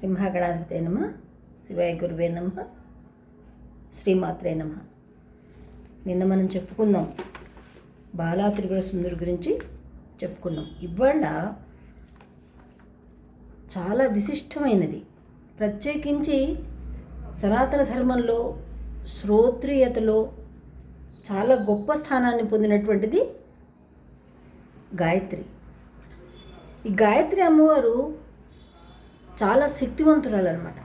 శ్రీ మహాగణాధిపతే నమ శివాయ గురువే నమ శ్రీమాత్రే నమ. నిన్న మనం చెప్పుకుందాం బాలా త్రిపుర సుందరి గురించి చెప్పుకున్నాం. ఇవాళ చాలా విశిష్టమైనది. ప్రత్యేకించి సనాతన ధర్మంలో శ్రోత్రియతలో చాలా గొప్ప స్థానాన్ని పొందినటువంటిది గాయత్రి. ఈ గాయత్రి అమ్మవారు చాలా శక్తివంతురాలు అనమాట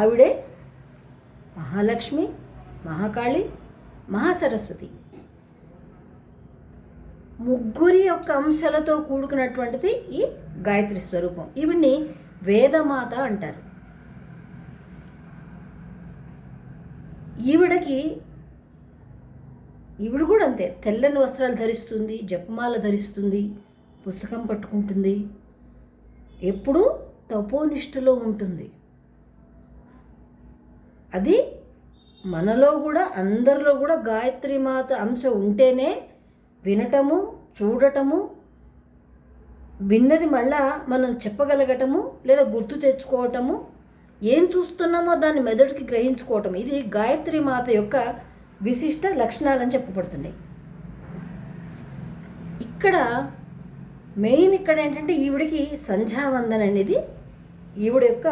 ఆవిడే మహాలక్ష్మి మహాకాళి మహాసరస్వతి. ముగ్గురి యొక్క అంశాలతో కూడుకున్నటువంటిది ఈ గాయత్రి స్వరూపం. ఈవిడ్ని వేదమాత అంటారు. ఈవిడకి ఈవిడ కూడా అంతే. తెల్లని వస్త్రాలు ధరిస్తుంది జపమాల ధరిస్తుంది పుస్తకం పట్టుకుంటుంది ఎప్పుడూ తపోనిష్టలో ఉంటుంది. అది మనలో కూడా అందరిలో కూడా గాయత్రి మాత అంశ ఉంటేనే వినటము చూడటము విన్నది మళ్ళా మనం చెప్పగలగటము లేదా గుర్తు తెచ్చుకోవటము ఏం చూస్తున్నామో దాన్ని మెదడుకి గ్రహించుకోవటం ఇది గాయత్రి మాత యొక్క విశిష్ట లక్షణాలని చెప్పబడుతున్నాయి. ఇక్కడ మెయిన్ ఇక్కడ ఏంటంటే ఈవిడికి సంధ్యావందన అనేది ఈవిడ యొక్క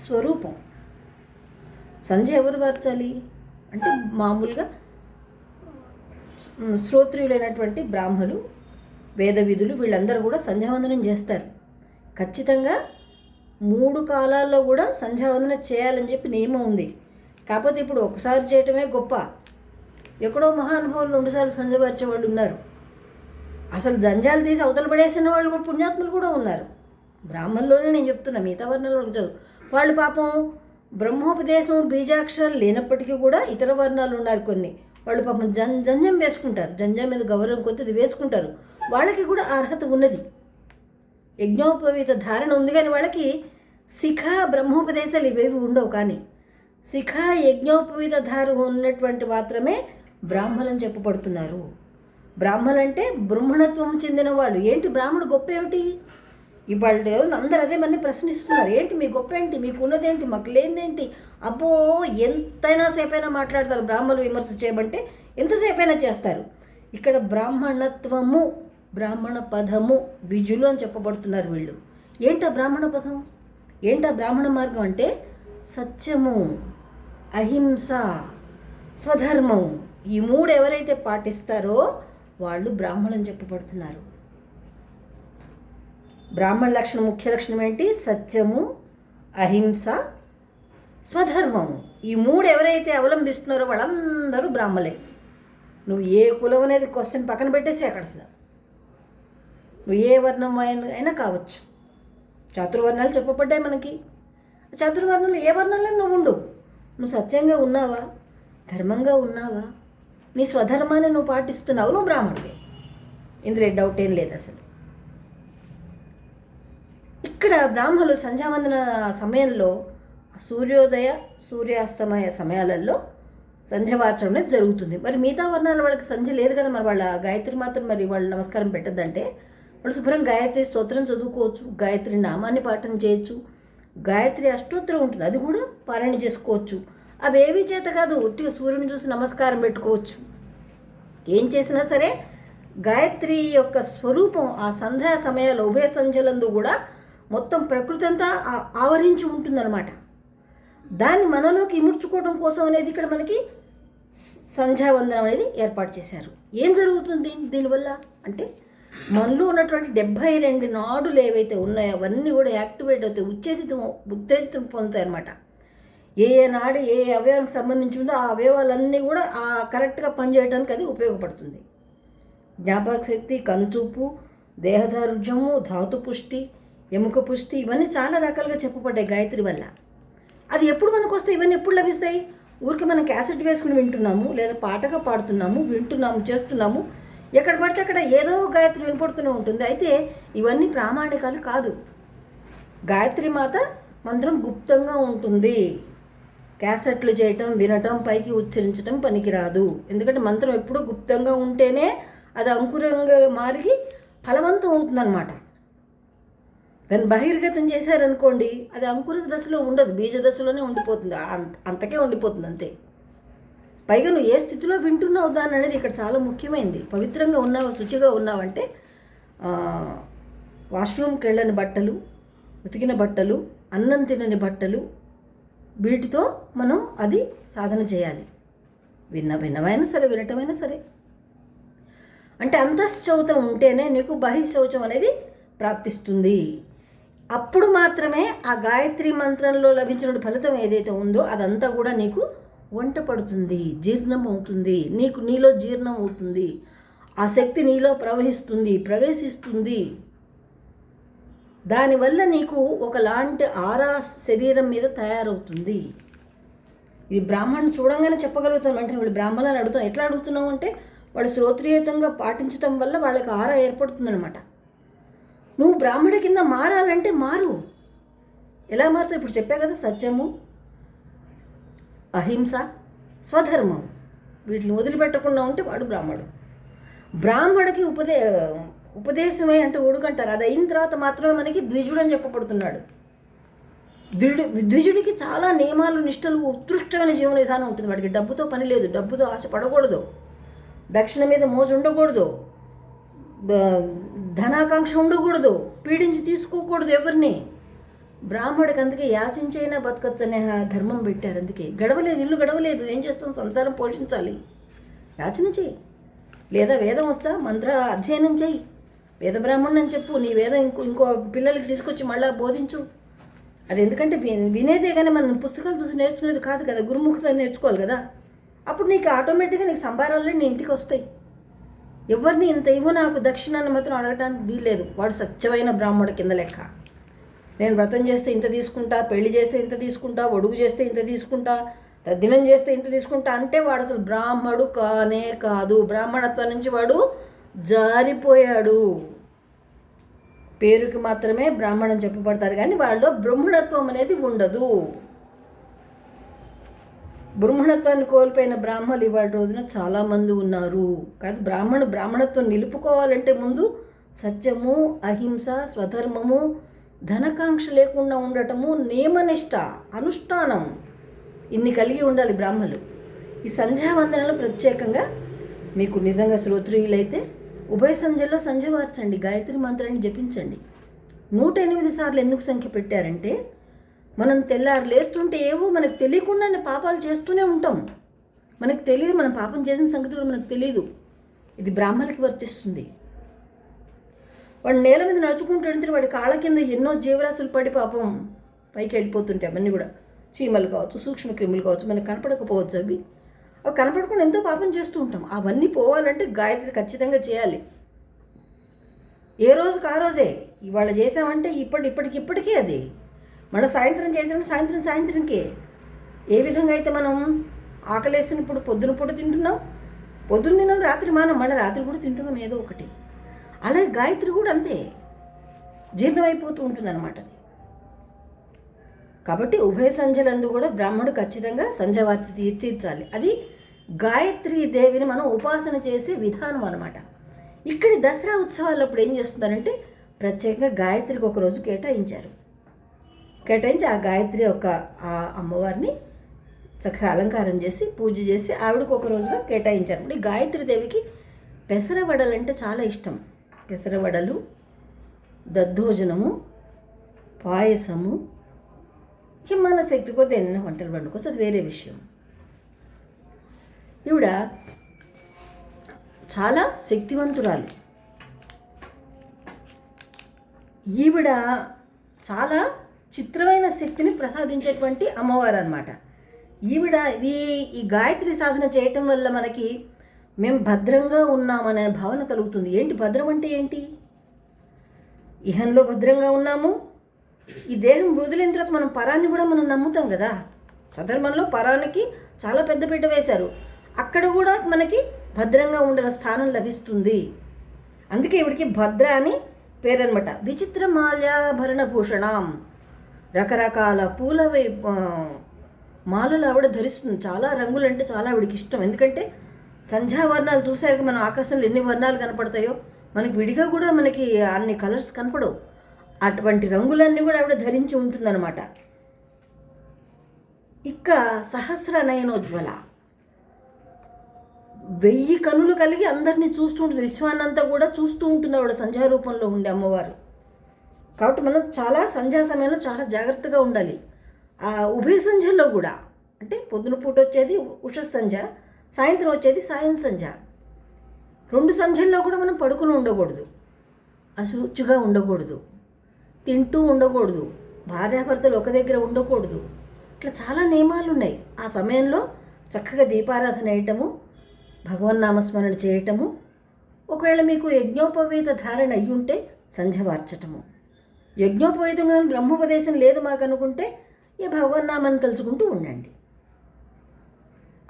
స్వరూపం. సంధ్య ఎవరు మార్చాలి అంటే మామూలుగా శ్రోత్రియులైనటువంటి బ్రాహ్మలు వేద విధులు వీళ్ళందరూ కూడా సంధ్యావందనం చేస్తారు. ఖచ్చితంగా మూడు కాలాల్లో కూడా సంధ్యావందన చేయాలని చెప్పి నియమం ఉంది. కాకపోతే ఇప్పుడు ఒకసారి చేయటమే గొప్ప. ఎక్కడో మహానుభావులు రెండుసార్లు సంధ్యపరిచే వాళ్ళు ఉన్నారు. అసలు జంజాలు తీసి అవతల పడేసిన వాళ్ళు కూడా పుణ్యాత్ములు కూడా ఉన్నారు. బ్రాహ్మణులోనే నేను చెప్తున్నా మిగతా వర్ణాలు చదువు. వాళ్ళు పాపం బ్రహ్మోపదేశం బీజాక్షరాలు లేనప్పటికీ కూడా ఇతర వర్ణాలు ఉన్నారు కొన్ని. వాళ్ళు పాపం జం జంజం వేసుకుంటారు. జంజం మీద గౌరవం కొద్దిది వేసుకుంటారు. వాళ్ళకి కూడా అర్హత ఉన్నది. యజ్ఞోపవీత ధారణ ఉంది కానీ వాళ్ళకి శిఖ బ్రహ్మోపదేశాలు ఇవేవి ఉండవు కానీ శిఖ యజ్ఞోపవీత ధార ఉన్నటువంటి మాత్రమే బ్రాహ్మణులని చెప్పబడుతున్నారు. బ్రాహ్మణ్ అంటే బ్రహ్మణత్వం చెందిన వాళ్ళు ఏంటి బ్రాహ్మణుడు గొప్ప ఏమిటి ఇవాళ అందరూ అదే మళ్ళీ ప్రశ్నిస్తున్నారు. ఏంటి మీ గొప్ప ఏంటి మీకు ఉన్నదేంటి మాకు లేనిదేంటి? అబ్బో ఎంతైనా సేపైనా మాట్లాడతారు బ్రాహ్మణులు విమర్శ చేయమంటే ఎంతసేపైనా చేస్తారు. ఇక్కడ బ్రాహ్మణత్వము బ్రాహ్మణ పదము బిజులు అని చెప్పబడుతున్నారు వీళ్ళు. ఏంటా బ్రాహ్మణ పదం? ఏంటా బ్రాహ్మణ మార్గం అంటే సత్యము అహింస స్వధర్మం ఈ మూడు ఎవరైతే పాటిస్తారో వాళ్ళు బ్రాహ్మణులని చెప్పబడుతున్నారు. బ్రాహ్మణ లక్షణం ముఖ్య లక్షణం ఏంటి? సత్యము అహింస స్వధర్మము. ఈ మూడు ఎవరైతే అవలంబిస్తున్నారో వాళ్ళందరూ బ్రాహ్మలే. నువ్వు ఏ కులం అనేది క్వశ్చన్ పక్కన పెట్టేసి అక్కడ అసలు. నువ్వు ఏ వర్ణం అయినా కావచ్చు. చతుర్వర్ణాలు చెప్పబడ్డాయి మనకి. చతుర్వర్ణాలు ఏ వర్ణంలో నువ్వు ఉండు. నువ్వు సత్యంగా ఉన్నావా? ధర్మంగా ఉన్నావా? నీ స్వధర్మాన్ని నువ్వు పాటిస్తున్నావు నువ్వు బ్రాహ్మణుడే ఇందులో డౌట్ ఏం లేదు అసలు. ఇక్కడ బ్రాహ్మలు సంధ్యావందన సమయంలో సూర్యోదయ సూర్యాస్తమయ సమయాలలో సంధ్యవార్చడం అనేది జరుగుతుంది. మరి మిగతా వర్ణాల వాళ్ళకి సంధ్య లేదు కదా మరి వాళ్ళ గాయత్రి మాత్రం మరి వాళ్ళు నమస్కారం పెట్టద్దంటే వాళ్ళు శుభ్రం గాయత్రి స్తోత్రం చదువుకోవచ్చు గాయత్రి నామాన్ని పాఠం చేయొచ్చు గాయత్రి అష్టోత్తరం ఉంటుంది అది కూడా పారాయణ చేసుకోవచ్చు. అవేవి చేత కాదు ఉట్టిగా సూర్యుని చూసి నమస్కారం పెట్టుకోవచ్చు. ఏం చేసినా సరే గాయత్రి యొక్క స్వరూపం ఆ సంధ్యా సమయాల్లో ఉభయ సంధ్యలందు కూడా మొత్తం ప్రకృతి అంతా ఆవరించి ఉంటుందన్నమాట. దాన్ని మనలోకి ఇముడ్చుకోవడం కోసం అనేది ఇక్కడ మనకి సంధ్యావందనం అనేది ఏర్పాటు చేశారు. ఏం జరుగుతుంది దీనివల్ల? అంటే మనలో ఉన్నటువంటి డెబ్భై రెండు నాడులు ఏవైతే ఉన్నాయో అవన్నీ కూడా యాక్టివేట్ అవుతాయి ఉత్తేజితం ఉత్తేజితం పొందుతాయి అన్నమాట ఏ ఏ నాడు ఏ ఏ అవయవానికి సంబంధించి ఉందో ఆ అవయవాలన్నీ కూడా ఆ కరెక్ట్గా పనిచేయడానికి అది ఉపయోగపడుతుంది. జ్ఞాపక శక్తి కనుచూపు దేహదారుఢ్యము ధాతు పుష్టి ఎముక పుష్టి ఇవన్నీ చాలా రకాలుగా చెప్పబడ్డాయి గాయత్రి వల్ల. అది ఎప్పుడు మనకు వస్తాయి ఇవన్నీ ఎప్పుడు లభిస్తాయి? ఊరికి మనం క్యాసెట్ వేసుకుని వింటున్నాము లేదా పాటగా పాడుతున్నాము వింటున్నాము చేస్తున్నాము. ఎక్కడ పడితే అక్కడ ఏదో గాయత్రి వినపడుతూనే ఉంటుంది. అయితే ఇవన్నీ ప్రామాణికాలు కాదు. గాయత్రి మాత మంత్రం గుప్తంగా ఉంటుంది. క్యాసెట్లు చేయటం వినటం పైకి ఉచ్చరించటం పనికిరాదు. ఎందుకంటే మంత్రం ఎప్పుడూ గుప్తంగా ఉంటేనే అది అంకురంగా మారి ఫలవంతం అవుతుందన్నమాట. దాన్ని బహిర్గతం చేశారనుకోండి అది అంకుర దశలో ఉండదు బీజ దశలోనే ఉండిపోతుంది. అంత అంతకే ఉండిపోతుంది అంతే. పైగా నువ్వు ఏ స్థితిలో వింటున్నావు దాని అనేది ఇక్కడ చాలా ముఖ్యమైనది పవిత్రంగా ఉన్నావు శుచిగా ఉన్నావంటే వాష్రూమ్కి వెళ్ళని బట్టలు ఉతికిన బట్టలు అన్నం తినని బట్టలు వీటితో మనం అది సాధన చేయాలి. విన్న విన్నమైనా సరే వినటమైనా సరే. అంటే అంతఃశౌతం ఉంటేనే నీకు బహిశౌచం అనేది ప్రాప్తిస్తుంది. అప్పుడు మాత్రమే ఆ గాయత్రి మంత్రంలో లభించిన ఫలితం ఏదైతే ఉందో అదంతా కూడా నీకు వంట పడుతుంది జీర్ణం అవుతుంది. నీకు నీలో జీర్ణం అవుతుంది. ఆ శక్తి నీలో ప్రవహిస్తుంది ప్రవేశిస్తుంది. దానివల్ల నీకు ఒకలాంటి ఆరా శరీరం మీద తయారవుతుంది. ఇది బ్రాహ్మణ్ చూడంగానే చెప్పగలుగుతాం. అంటే వీళ్ళు బ్రాహ్మణులను అడుగుతాం. ఎట్లా అడుగుతున్నావు అంటే వాడు శ్రోత్రియుతంగా పాటించడం వల్ల వాళ్ళకి ఆరా ఏర్పడుతుందనమాట నువ్వు బ్రాహ్మణ కింద మారాలంటే మారు. ఎలా మారుతావు? ఇప్పుడు చెప్పా కదా సత్యము అహింస స్వధర్మం. వీటిని వదిలిపెట్టకుండా ఉంటే వాడు బ్రాహ్మడు. బ్రాహ్మడికి ఉపదే ఉపదేశమే అంటే ఒడుకంటారు అది అయిన తర్వాత మాత్రమే మనకి ద్విజుడు అని చెప్పబడుతున్నాడు. ద్విడు ద్విజుడికి చాలా నియమాలు నిష్టలు ఉత్కృష్టమైన జీవన విధానం ఉంటుంది. వాడికి డబ్బుతో పని లేదు. డబ్బుతో ఆశ పడకూడదు. దక్షిణ మీద మోజు ఉండకూడదు. ధనాకాంక్ష ఉండకూడదు. పీడించి తీసుకోకూడదు ఎవరిని. బ్రాహ్మడికి అందుకే యాచించైనా బతకచ్చు అనే ధర్మం పెట్టారు. అందుకే గడవలేదు ఇల్లు గడవలేదు. ఏం చేస్తాం? సంసారం పోషించాలి. యాచన చేయి. లేదా వేదం వచ్చా? మంత్ర అధ్యయనం చేయి. వేద బ్రాహ్మణుని అని చెప్పు నీ వేదం ఇంకో ఇంకో పిల్లలకి తీసుకొచ్చి మళ్ళీ బోధించు. అది ఎందుకంటే వి- వినేదే కానీ మనం పుస్తకాలు చూసి నేర్చుకునేది కాదు కదా గురుముఖత నేర్చుకోవాలి కదా. అప్పుడు నీకు ఆటోమేటిక్గా నీకు సంభారాలే నీ ఇంటికి వస్తాయి. ఎవరిని ఇంత ఇవ్వు నాకు దక్షిణాన్ని మాత్రం అడగటానికి వీల్లేదు. వాడు స్వచ్ఛమైన బ్రాహ్మడు కింద లెక్క. నేను వ్రతం చేస్తే ఇంత తీసుకుంటా పెళ్ళి చేస్తే ఇంత తీసుకుంటా ఒడుగు చేస్తే ఇంత తీసుకుంటా తద్దినం చేస్తే ఇంత తీసుకుంటా అంటే వాడు అసలు బ్రాహ్మడు కానే కాదు. బ్రాహ్మణత్వం నుంచి వాడు జారిపోయాడు. పేరుకి మాత్రమే బ్రాహ్మణం చెప్పబడతారు కానీ వాళ్ళలో బ్రహ్మణత్వం అనేది ఉండదు. బ్రహ్మణత్వాన్ని కోల్పోయిన బ్రాహ్మణులు ఇవాళ రోజున చాలామంది ఉన్నారు. కాదు బ్రాహ్మణ బ్రాహ్మణత్వం నిలుపుకోవాలంటే ముందు సత్యము అహింస స్వధర్మము ధనకాంక్ష లేకుండా ఉండటము నియమనిష్ట అనుష్ఠానం ఇన్ని కలిగి ఉండాలి బ్రాహ్మలు. ఈ సంధ్యావందనలు ప్రత్యేకంగా మీకు నిజంగా శ్రోత్రియులైతే ఉభయ సంధ్యలో సంధ్యవార్చండి గాయత్రి మంత్రాన్ని జపించండి. నూట ఎనిమిది సార్లు ఎందుకు సంఖ్య పెట్టారంటే మనం తెల్లారు లేస్తుంటే ఏవో మనకు తెలియకుండానే పాపాలు చేస్తూనే ఉంటాం. మనకు తెలియదు మనం పాపం చేసిన సంగతి కూడా మనకు తెలియదు. ఇది బ్రాహ్మణులకి వర్తిస్తుంది. వాడు నేల మీద నడుచుకుంటుంటే వాడి కాళ్ళ కింద ఎన్నో జీవరాశులు పడి పాపం పైకి వెళ్ళిపోతుంటాయి అవన్నీ కూడా చీమలు కావచ్చు సూక్ష్మ క్రిములు కావచ్చు మనకు కనపడకపోవచ్చు అవి. అవి కనపడకుండా ఎంతో పాపం చేస్తూ ఉంటాం. అవన్నీ పోవాలంటే గాయత్రి ఖచ్చితంగా చేయాలి. ఏ రోజుకి ఆ రోజే? ఇవాళ చేసామంటే ఇప్పటి ఇప్పటికి ఇప్పటికే అది. మన సాయంత్రం చేసినప్పుడు సాయంత్రం సాయంత్రంకే. ఏ విధంగా అయితే మనం ఆకలేసినప్పుడు పొద్దున పూట తింటున్నాం పొద్దున్న తిన్నాం రాత్రి మానం మళ్ళీ రాత్రి కూడా తింటున్నాం ఏదో ఒకటి. అలాగే గాయత్రి కూడా అంతే. జీర్ణమైపోతూ ఉంటుంది అనమాట అది. కాబట్టి ఉభయ సంధ్యలందు కూడా బ్రాహ్మణుడు ఖచ్చితంగా సంధ్యవార్తి తీర్చాలి అది గాయత్రి దేవిని మనం ఉపాసన చేసే విధానం అనమాట ఇక్కడి దసరా ఉత్సవాలు అప్పుడు ఏం చేస్తున్నారంటే ప్రత్యేకంగా గాయత్రికి ఒక రోజు కేటాయించారు. కేటాయించి ఆ గాయత్రి యొక్క ఆ అమ్మవారిని చక్కగా అలంకారం చేసి పూజ చేసి ఆవిడకు ఒక రోజుగా కేటాయించారు. ఇప్పుడు గాయత్రి దేవికి పెసరవడలు అంటే చాలా ఇష్టం. పెసరవడలు దద్దోజనము పాయసము మన శక్తి కొద్ది ఎన్నో వంటలు వండుకోవచ్చు అది వేరే విషయం ఈవిడ చాలా శక్తివంతురాలు ఈవిడ చాలా చిత్రమైన శక్తిని ప్రసాదించేటువంటి అమ్మవారు అనమాట ఈవిడ ఈ ఈ గాయత్రి సాధన చేయటం వల్ల మనకి మేము భద్రంగా ఉన్నామనే భావన కలుగుతుంది ఏంటి భద్రం అంటే ఏంటి ఇహంలో భద్రంగా ఉన్నాము ఈ దేహం వదిలిన తర్వాత మనం పరాన్ని కూడా మనం నమ్ముతాం కదా? స్వధర్మంలో పరానికి చాలా పెద్ద పీట వేశారు. అక్కడ కూడా మనకి భద్రంగా ఉండే స్థానం లభిస్తుంది. అందుకే ఇవిడికి భద్ర అని పేరనమాట విచిత్ర మాల్యాభరణ భూషణం. రకరకాల పూల మాలలు ఆవిడ ధరిస్తుంది. చాలా రంగులు అంటే చాలా ఆవిడకి ఇష్టం. ఎందుకంటే సంధ్యావర్ణాలు చూసాక మనం ఆకాశంలో ఎన్ని వర్ణాలు కనపడతాయో? మనకి విడిగా కూడా మనకి అన్ని కలర్స్ కనపడవు. అటువంటి రంగులన్నీ కూడా ఆవిడ ధరించి ఉంటుందన్నమాట. ఇక సహస్ర నయనోజ్వల వెయ్యి కనులు కలిగి అందరినీ చూస్తూ ఉంటుంది. విశ్వాన్నంతా కూడా చూస్తూ ఉంటుంది ఆవిడ సంధ్యా రూపంలో ఉండే అమ్మవారు. కాబట్టి మనం చాలా సంధ్యా సమయంలో చాలా జాగ్రత్తగా ఉండాలి. ఆ ఉభయ సంధ్యల్లో కూడా. అంటే పొద్దున పూట వచ్చేది ఉష సంధ్య సాయంత్రం వచ్చేది సాయం సంధ్య. రెండు సంధ్యల్లో కూడా మనం పడుకుని ఉండకూడదు. అశుచిగా ఉండకూడదు. తింటూ ఉండకూడదు. భార్యాభర్తలు ఒక దగ్గర ఉండకూడదు. ఇట్లా చాలా నియమాలు ఉన్నాయి ఆ సమయంలో చక్కగా దీపారాధన వేయటము భగవన్నామస్మరణ చేయటము ఒకవేళ మీకు యజ్ఞోపవేత ధారణ అయి ఉంటే సంధ్య వార్చటము. యజ్ఞోపవేతం కానీ బ్రహ్మోపదేశం లేదు మాకు అనుకుంటే ఈ భగవన్నామాన్ని తలుచుకుంటూ ఉండండి.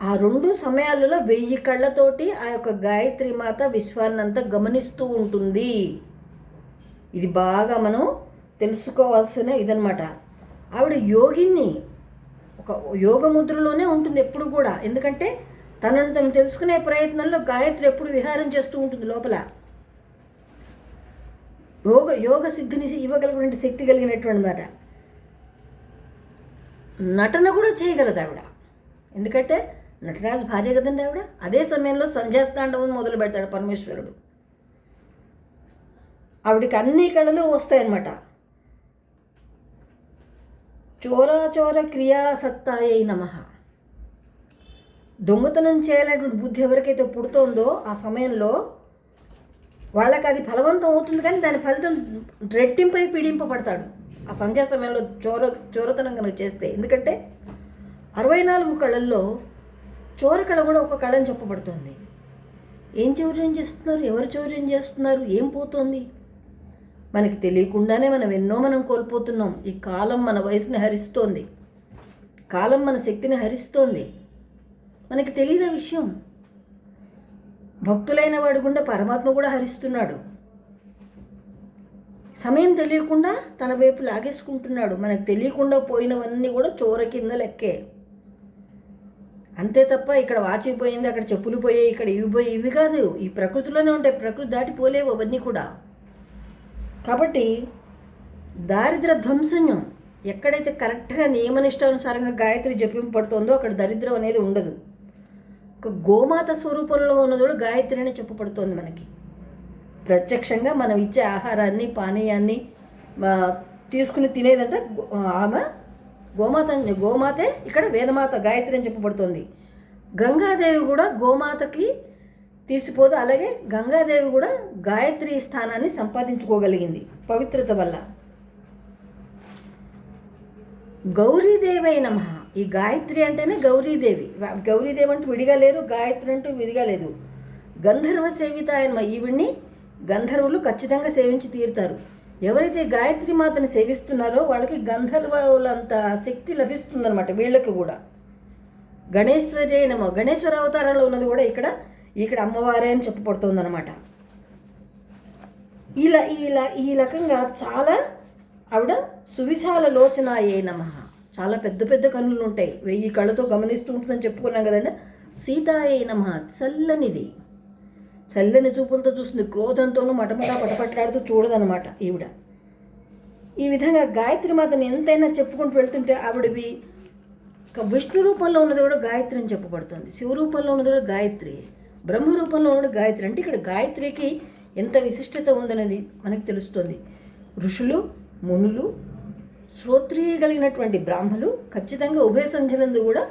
ఆ రెండు సమయాలలో వెయ్యి కళ్ళతోటి ఆ యొక్క గాయత్రి మాత విశ్వాన్నంతా గమనిస్తూ ఉంటుంది. ఇది బాగా మనం తెలుసుకోవాల్సిన ఇదనమాట ఆవిడ యోగిని ఒక యోగ ముద్రలోనే ఉంటుంది ఎప్పుడు కూడా. ఎందుకంటే తనను తను తెలుసుకునే ప్రయత్నంలో గాయత్రి ఎప్పుడు విహారం చేస్తూ ఉంటుంది లోపల. యోగ యోగ సిద్ధిని ఇవ్వగలిగినటువంటి శక్తి కలిగినటువంటి మాట నటన కూడా చేయగలదు ఆవిడ. ఎందుకంటే నటరాజు భార్య కదండి ఆవిడ? అదే సమయంలో సంధ్యాతాండవం మొదలు పెడతాడు పరమేశ్వరుడు. ఆవిడకి అన్ని కళలు వస్తాయన్నమాట. చోరాచోర క్రియాసత్తాయై నమ దొంగతనం చేయాలనేటువంటి బుద్ధి ఎవరికైతే పుడుతోందో ఆ సమయంలో వాళ్ళకి అది ఫలవంతం అవుతుంది కానీ దాని ఫలితం రెట్టింపై పీడింపబడతాడు. ఆ సంధ్యా సమయంలో చోర చోరతనం కనుక చేస్తే. ఎందుకంటే అరవై నాలుగు కళల్లో చోర కళ కూడా ఒక కళ అని చెప్పబడుతోంది. ఏం చౌర్యం చేస్తున్నారు? ఎవరు చౌర్యం చేస్తున్నారు? ఏం పోతుంది? మనకి తెలియకుండానే మనం ఎన్నో మనం కోల్పోతున్నాం. ఈ కాలం మన వయసుని హరిస్తోంది. కాలం మన శక్తిని హరిస్తోంది. మనకి తెలియదు ఆ విషయం? భక్తులైన వాడు గుండా పరమాత్మ కూడా హరిస్తున్నాడు. సమయం తెలియకుండా తన వైపు లాగేసుకుంటున్నాడు. మనకు తెలియకుండా పోయినవన్నీ కూడా చోర కింద లెక్కే. అంతే తప్ప ఇక్కడ వాచి పోయింది అక్కడ చెప్పులు పోయాయి ఇక్కడ ఇవి పోయి ఇవి కాదు. ఈ ప్రకృతిలోనే ఉంటాయి ప్రకృతి దాటిపోలేవు అవన్నీ కూడా. కాబట్టి దారిద్ర ధ్వంసన్యం ఎక్కడైతే కరెక్ట్గా నియమనిష్టానుసారంగా గాయత్రి జపింపబడుతోందో అక్కడ దరిద్రం అనేది ఉండదు. ఒక గోమాత స్వరూపంలో ఉన్నదోడు కూడా గాయత్రి అని చెప్పబడుతోంది మనకి. ప్రత్యక్షంగా మనం ఇచ్చే ఆహారాన్ని పానీయాన్ని తీసుకుని తినేదంటే ఆమె గోమాత గోమాతే ఇక్కడ వేదమాత గాయత్రి అని చెప్పబడుతోంది. గంగాదేవి కూడా గోమాతకి తీసిపోదు. అలాగే గంగాదేవి కూడా గాయత్రి స్థానాన్ని సంపాదించుకోగలిగింది పవిత్రత వల్ల. గౌరీదేవై నమ. ఈ గాయత్రి అంటేనే గౌరీదేవి. గౌరీదేవి అంటూ విడిగా లేరు గాయత్రి అంటూ విడిగా లేదు. గంధర్వ సేవిత ఆయన ఈవిడ్ని గంధర్వులు ఖచ్చితంగా సేవించి తీరుతారు. ఎవరైతే గాయత్రి మాతను సేవిస్తున్నారో వాళ్ళకి గంధర్వులంత శక్తి లభిస్తుందన్నమాట వీళ్ళకి కూడా. గణేశ్వరి నమ. గణేశ్వర అవతారంలో ఉన్నది కూడా ఇక్కడ ఇక్కడ అమ్మవారే అని చెప్పబడుతుందన్నమాట. ఇలా ఇలా ఈ రకంగా చాలా ఆవిడ సువిశాల లోచనాయే నమ. చాలా పెద్ద పెద్ద కన్నులు ఉంటాయి. వెయ్యి కళ్ళతో గమనిస్తూ ఉంటుందని చెప్పుకున్నాం కదండి. సీతాయే నమ. చల్లనిది. చల్లని చూపులతో చూస్తుంది. క్రోధంతోనూ మటమటా పటపట్లాడుతూ చూడదనమాట ఈవిడ. ఈ విధంగా గాయత్రి మాతను ఎంతైనా చెప్పుకుంటూ వెళ్తుంటే ఆవిడవి ఒక విష్ణు రూపంలో ఉన్నది కూడా గాయత్రి అని చెప్పబడుతుంది. శివరూపంలో ఉన్నది కూడా గాయత్రి. బ్రహ్మ రూపంలో ఉన్న గాయత్రి. అంటే ఇక్కడ గాయత్రికి ఎంత విశిష్టత ఉందనేది మనకు తెలుస్తుంది. ఋషులు మునులు శ్రోత్రియ కలిగినటువంటి బ్రాహ్మలు ఖచ్చితంగా ఉభయ సంధ్యలందు కూడా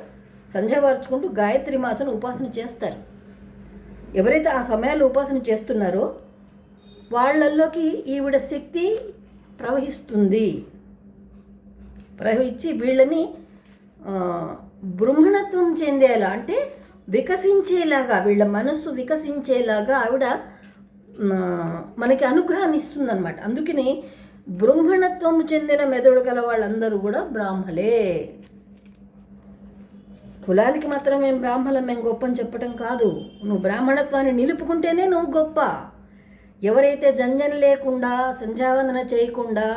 సంధ్యవార్చుకుంటూ గాయత్రి మాసను ఉపాసన చేస్తారు. ఎవరైతే ఆ సమయాల్లో ఉపాసన చేస్తున్నారో వాళ్ళల్లోకి ఈవిడ శక్తి ప్రవహిస్తుంది. ప్రవహించి వీళ్ళని బ్రహ్మణత్వం చెందేలా అంటే వికసించేలాగా వీళ్ళ మనస్సు వికసించేలాగా ఆవిడ మనకి అనుగ్రహాన్ని ఇస్తుందన్నమాట. అందుకని బ్రహ్మణత్వం చెందిన మెదడు గల వాళ్ళందరూ కూడా బ్రాహ్మలే. కులానికి మాత్రం మేము బ్రాహ్మణం మేము గొప్ప అని చెప్పడం కాదు. నువ్వు బ్రాహ్మణత్వాన్ని నిలుపుకుంటేనే నువ్వు గొప్ప. ఎవరైతే జంజన లేకుండా సంధ్యావందన చేయకుండా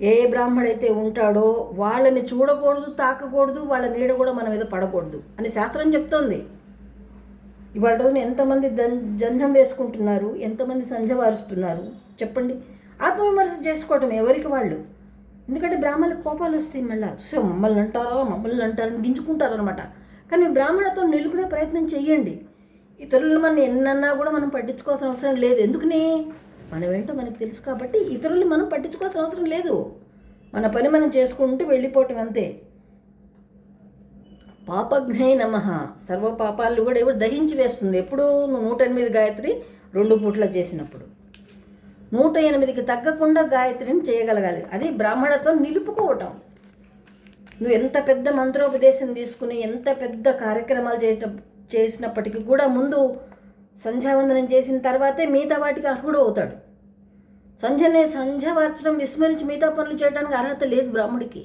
ఏ బ్రాహ్మడైతే ఉంటాడో వాళ్ళని చూడకూడదు తాకకూడదు వాళ్ళ నీడ కూడా మన మీద పడకూడదు అని శాస్త్రం చెప్తోంది. ఇవాళ రోజున ఎంతమంది దం జంధ్యం వేసుకుంటున్నారు ఎంతమంది సంజవారుస్తున్నారు చెప్పండి. ఆత్మవిమర్శ చేసుకోవటం ఎవరికి వాళ్ళు? ఎందుకంటే బ్రాహ్మణులకు కోపాలు వస్తాయి మళ్ళీ. సో మమ్మల్ని అంటారో మమ్మల్ని అంటారని గింజుకుంటారనమాట కానీ బ్రాహ్మణతో నిలుకునే ప్రయత్నం చేయండి ఇతరులను మనం ఎన్నన్నా కూడా మనం పట్టించుకోవాల్సిన అవసరం లేదు. ఎందుకని? మనమేంటో మనకు తెలుసు కాబట్టి ఇతరులు మనం పట్టించుకోవాల్సిన అవసరం లేదు. మన పని మనం చేసుకుంటూ వెళ్ళిపోవటం అంతే. పాపఘ్నై నమ. సర్వ పాపాలు కూడా ఎవరు దహించి వేస్తుంది. ఎప్పుడు నువ్వు నూట ఎనిమిది గాయత్రి రెండు పూట్ల చేసినప్పుడు. నూట ఎనిమిదికి తగ్గకుండా గాయత్రిని చేయగలగాలి. అది బ్రాహ్మణతో నిలుపుకోవటం. నువ్వు ఎంత పెద్ద మంత్రోపదేశం తీసుకుని ఎంత పెద్ద కార్యక్రమాలు చేసిన చేసినప్పటికీ కూడా ముందు సంధ్యావందనం చేసిన తర్వాతే మిగతా వాటికి అర్హుడు అవుతాడు. సంధ్యనే సంధ్యవార్చడం విస్మరించి మిగతా పనులు చేయడానికి అర్హత లేదు బ్రాహ్మడికి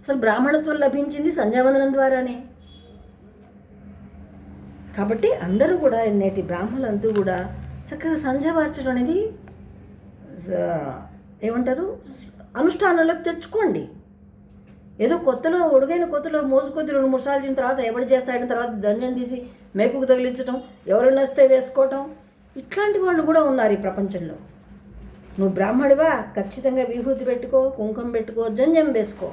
అసలు బ్రాహ్మణత్వం లభించింది సంధ్యావందనం ద్వారానే. కాబట్టి అందరూ కూడా నేటి బ్రాహ్మణులందరూ కూడా చక్కగా సంధ్యవార్చడం అనేది ఏమంటారు అనుష్ఠానంలోకి తెచ్చుకోండి. ఏదో కొత్తలో ఒడుగైన కొత్తలో మోసుకొద్ది రెండు మూడు సార్లు చేసిన తర్వాత ఎవడు చేస్తాడని తర్వాత దంజం తీసి మేకుకు తగిలించడం ఎవరు వస్తే వేసుకోవటం ఇట్లాంటి వాళ్ళు కూడా ఉన్నారు ఈ ప్రపంచంలో. నువ్వు బ్రాహ్మడివా? ఖచ్చితంగా విభూతి పెట్టుకో కుంకుమ పెట్టుకో జంజం వేసుకో.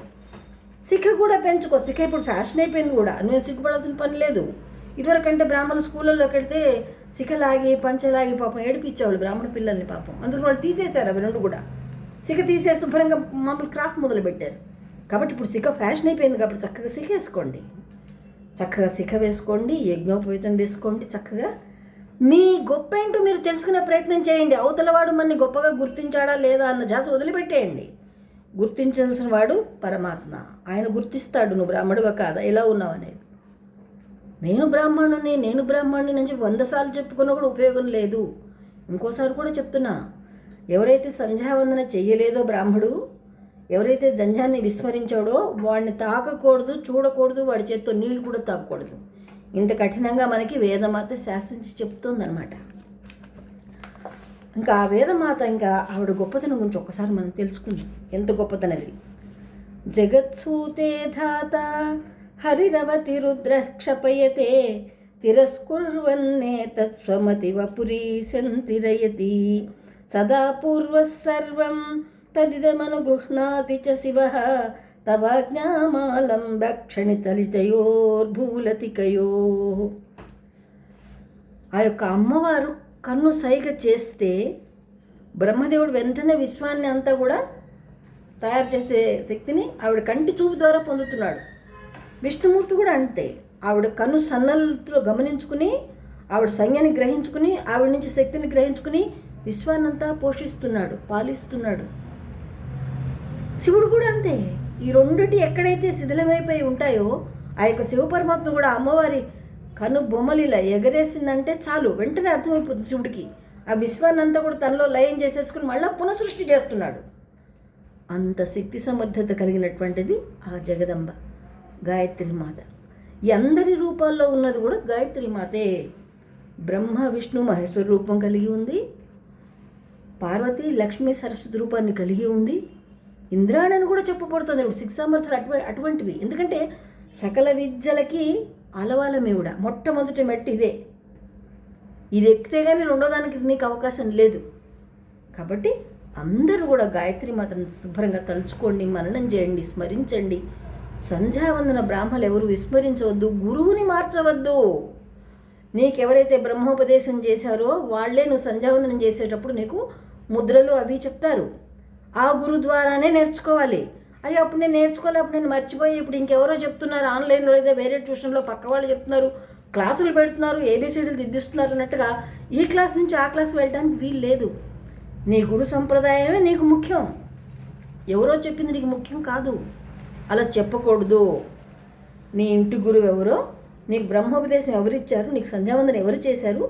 సిఖ కూడా పెంచుకో. సిఖ ఇప్పుడు ఫ్యాషన్ అయిపోయింది కూడా. నువ్వు సిగ్గుపడాల్సిన పని లేదు. ఇదివరకంటే బ్రాహ్మణ స్కూళ్ళలోకి వెళ్తే సిఖలాగి పంచలాగి పాపం ఏడిపించేవాళ్ళు బ్రాహ్మణ పిల్లల్ని పాపం. అందుకు వాళ్ళు తీసేశారు అవి రెండు కూడా. సిఖ తీసేసి శుభ్రంగా మామూలు క్రాఫ్ట్ మొదలు పెట్టారు కాబట్టి ఇప్పుడు సిఖ ఫ్యాషన్ అయిపోయింది కాబట్టి చక్కగా శిఖ వేసుకోండి చక్కగా శిఖ వేసుకోండి యజ్ఞోపవీతం వేసుకోండి చక్కగా. మీ గొప్ప ఏంటో మీరు తెలుసుకునే ప్రయత్నం చేయండి. అవతలవాడు మనని గొప్పగా గుర్తించాడా లేదా అన్న జాస వదిలిపెట్టేయండి. గుర్తించాల్సిన వాడు పరమాత్మ. ఆయన గుర్తిస్తాడు నువ్వు బ్రాహ్మడువా కాదా? ఎలా ఉన్నావు? అనేది. నేను బ్రాహ్మణుని నేను బ్రాహ్మణుని నుంచి వంద సార్లు చెప్పుకున్నా కూడా ఉపయోగం లేదు. ఇంకోసారి కూడా చెప్తున్నా. ఎవరైతే సంధ్యావందన చెయ్యలేదో బ్రాహ్మడు ఎవరైతే జంజాన్ని విస్మరించాడో వాడిని తాకకూడదు చూడకూడదు వాడి చేత్తో నీళ్ళు కూడా తాకూడదు ఇంత కఠినంగా మనకి వేదమాత శాసించి చెప్తోందనమాట ఇంకా ఆ వేదమాత ఇంకా ఆవిడ గొప్పతనం గురించి ఒక్కసారి మనం తెలుసుకుందాం. ఎంత గొప్పతనది? జగత్సూతే ధాత హరిరవతి రుద్ర క్షపయతే తిరస్కుర్వన్నే తత్స్వమతి వపురీ సంతిరయతి సదా పూర్వసర్వం తదిదమను గృహ్ణాతి చ శివ తవాజ్ఞామాలం భక్షణితలితయోర్భూలతికయో ఆ యొక్క అమ్మవారు కన్ను సైగ చేస్తే బ్రహ్మదేవుడు వెంటనే విశ్వాన్ని అంతా కూడా తయారు చేసే శక్తిని ఆవిడ కంటి చూపు ద్వారా పొందుతున్నాడు. విష్ణుమూర్తి కూడా అంతే. ఆవిడ కన్ను సన్నలతో గమనించుకుని ఆవిడ సంజ్ఞని గ్రహించుకుని ఆవిడ నుంచి శక్తిని గ్రహించుకుని విశ్వాన్నంతా పోషిస్తున్నాడు పాలిస్తున్నాడు. శివుడు కూడా అంతే. ఈ రెండిటి ఎక్కడైతే శిథిలమైపోయి ఉంటాయో ఆ యొక్క శివపరమాత్మ కూడా అమ్మవారి కను బొమ్మలు ఇలా ఎగరేసిందంటే చాలు. వెంటనే అర్థమైపోతుంది శివుడికి. ఆ విశ్వాన్నంతా కూడా తనలో లయం చేసేసుకుని మళ్ళీ పునఃసృష్టి చేస్తున్నాడు. అంత శక్తి సమర్థత కలిగినటువంటిది ఆ జగదంబ గాయత్రి మాత. అందరి రూపాల్లో ఉన్నది కూడా గాయత్రి మాతే. బ్రహ్మ విష్ణు మహేశ్వర రూపం కలిగి ఉంది. పార్వతి లక్ష్మీ సరస్వతి రూపాన్ని కలిగి ఉంది. ఇంద్రాణని కూడా చెప్పబడుతుంది ఇప్పుడు సిక్స్ సంవత్సరాలు అటు అటువంటివి. ఎందుకంటే సకల విద్యలకి అలవాలమేవుడ మొట్టమొదటి మెట్టు ఇదే. ఇది ఎక్కితే కానీ రెండో దానికి నీకు అవకాశం లేదు. కాబట్టి అందరూ కూడా గాయత్రి మాత్రం శుభ్రంగా తలుచుకోండి మననం చేయండి స్మరించండి. సంధ్యావందన బ్రాహ్మలు ఎవరు విస్మరించవద్దు గురువుని మార్చవద్దు. నీకెవరైతే బ్రహ్మోపదేశం చేశారో వాళ్ళే నువ్వు సంధ్యావందనం చేసేటప్పుడు నీకు ముద్రలు అవి చెప్తారు. ఆ గురు ద్వారానే నేర్చుకోవాలి. అయ్యో అప్పుడు నేను నేర్చుకోవాలి అప్పుడు నేను మర్చిపోయి ఇప్పుడు ఇంకెవరో చెప్తున్నారు ఆన్లైన్లో లేదా వేరే ట్యూషన్లో పక్క వాళ్ళు చెప్తున్నారు క్లాసులు పెడుతున్నారు ఏబీసీడీలు దిద్దిస్తున్నారు అన్నట్టుగా ఈ క్లాస్ నుంచి ఆ క్లాస్ వెళ్ళడానికి వీలు లేదు. నీ గురు సంప్రదాయమే నీకు ముఖ్యం. ఎవరో చెప్పింది నీకు ముఖ్యం కాదు. అలా చెప్పకూడదు. నీ ఇంటి గురువు ఎవరో నీకు బ్రహ్మోపదేశం ఎవరిచ్చారు నీకు సంధ్యావందనం ఎవరు చేశారు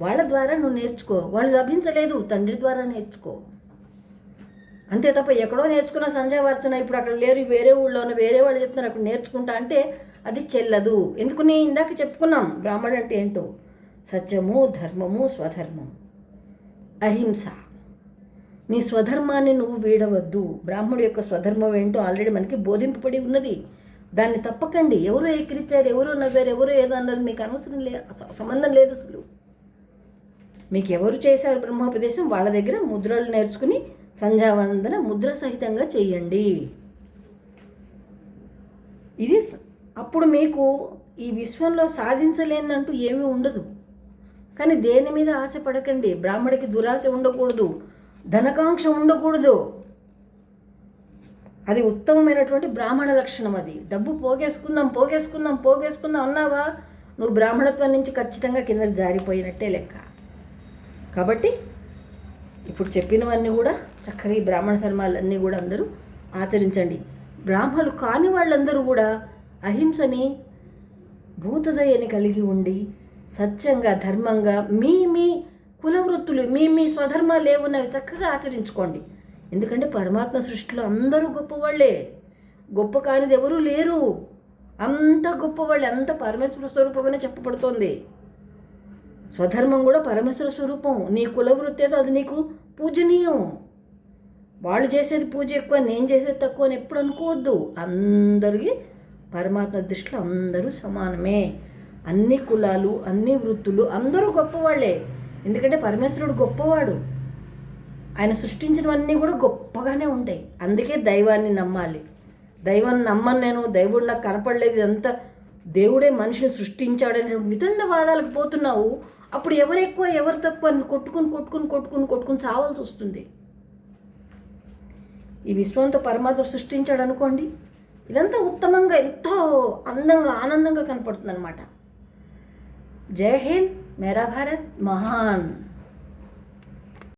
వాళ్ళ ద్వారా నువ్వు నేర్చుకో. వాళ్ళు లభించలేదు తండ్రి ద్వారా నేర్చుకో. అంతే తప్ప ఎక్కడో నేర్చుకున్న సంధ్యావర్చన ఇప్పుడు అక్కడ లేరు వేరే ఊళ్ళోనో వేరే వాళ్ళు చెప్తున్నారు అక్కడ నేర్చుకుంటా అంటే అది చెల్లదు. ఎందుకు నేను ఇందాక చెప్పుకున్నాం బ్రాహ్మణుడు అంటే ఏంటో? సత్యము ధర్మము స్వధర్మం. అహింస. నీ స్వధర్మాన్ని నువ్వు వీడవద్దు. బ్రాహ్మడు యొక్క స్వధర్మం ఏంటో ఆల్రెడీ మనకి బోధింపబడి ఉన్నది. దాన్ని తప్పకండి. ఎవరో ఎక్కిరిచ్చారు ఎవరో నవ్వారు? ఎవరో ఏదో అన్నారు? మీకు అనవసరం లే సంబంధం లేదు అసలు. మీకు ఎవరు చేశారు బ్రహ్మోపదేశం? వాళ్ళ దగ్గర ముద్రలు నేర్చుకుని సంధ్యావందన ముద్ర సహితంగా చేయండి. ఇది అప్పుడు మీకు ఈ విశ్వంలో సాధించలేనంటూ ఏమీ ఉండదు. కానీ దేని మీద ఆశ పడకండి. బ్రాహ్మడికి దురాశ ఉండకూడదు. ధనకాంక్ష ఉండకూడదు. అది ఉత్తమమైనటువంటి బ్రాహ్మణ లక్షణం అది. డబ్బు పోగేసుకుందాం పోగేసుకుందాం పోగేసుకుందాం అన్నావా? నువ్వు బ్రాహ్మణత్వం నుంచి ఖచ్చితంగా కిందకి జారిపోయినట్టే లెక్క. కాబట్టి ఇప్పుడు చెప్పినవన్నీ కూడా చక్కగా ఈ బ్రాహ్మణ ధర్మాలన్నీ కూడా అందరూ ఆచరించండి. బ్రాహ్మలు కాని వాళ్ళందరూ కూడా అహింసని భూతదయని కలిగి ఉండి సత్యంగా ధర్మంగా మీ మీ కులవృత్తులు మీ మీ స్వధర్మాలు ఏమున్నవి చక్కగా ఆచరించుకోండి. ఎందుకంటే పరమాత్మ సృష్టిలో అందరూ గొప్పవాళ్ళే గొప్ప కానిది ఎవరూ లేరు. అంత గొప్పవాళ్ళే అంత పరమేశ్వర స్వరూపమనే చెప్పబడుతోంది. స్వధర్మం కూడా పరమేశ్వర స్వరూపం. నీ కులవృత్తి ఏదో అది నీకు పూజనీయం. వాళ్ళు చేసేది పూజ ఎక్కువ నేను చేసేది తక్కువ అని ఎప్పుడు అనుకోవద్దు. అందరికీ పరమాత్మ దృష్టిలో అందరూ సమానమే. అన్ని కులాలు అన్ని వృత్తులు అందరూ గొప్పవాళ్ళే ఎందుకంటే పరమేశ్వరుడు గొప్పవాడు. ఆయన సృష్టించినవన్నీ కూడా గొప్పగానే ఉంటాయి. అందుకే దైవాన్ని నమ్మాలి. దైవాన్ని నమ్మను నేను దైవుడు నాకు కనపడలేదు ఇదంతా దేవుడే మనిషిని సృష్టించాడనే వితండవాదాలకు పోతున్నావు. అప్పుడు ఎవరు ఎక్కువ ఎవరు తక్కువ అని కొట్టుకుని కొట్టుకుని కొట్టుకుని కొట్టుకుని చావాల్సి వస్తుంది. ఈ విశ్వంతో పరమాత్మ సృష్టించాడు అనుకోండి ఇదంతా ఉత్తమంగా ఎంతో అందంగా ఆనందంగా కనపడుతుంది అనమాట జై హింద్ మేరా భారత్ మహాన్.